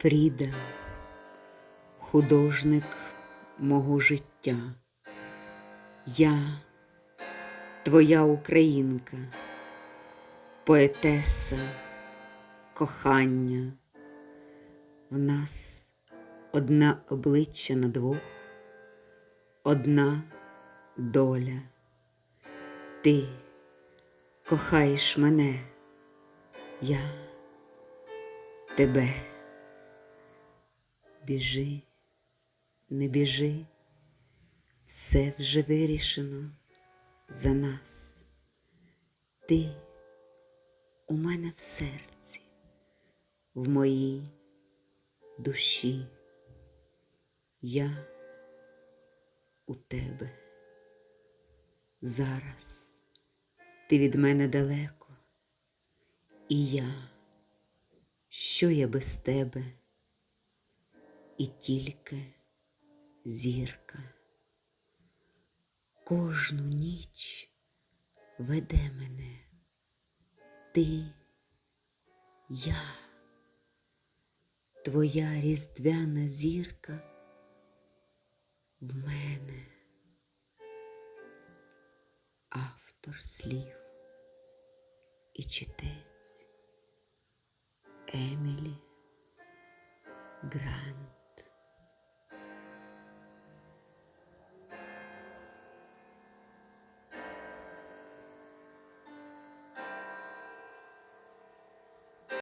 Фріда, художник мого життя. Я твоя українка, поетеса, кохання. В нас одне обличчя на двох, одна доля. Ти кохаєш мене, я тебе. Біжи, не біжи, все вже вирішено за нас. Ти у мене в серці, в моїй душі. Я у тебе. Зараз ти від мене далеко, і я, що я без тебе? І тільки зірка. Кожну ніч веде мене ти, я, твоя різдвяна зірка в мене, автор слів і читець Емілі Грант.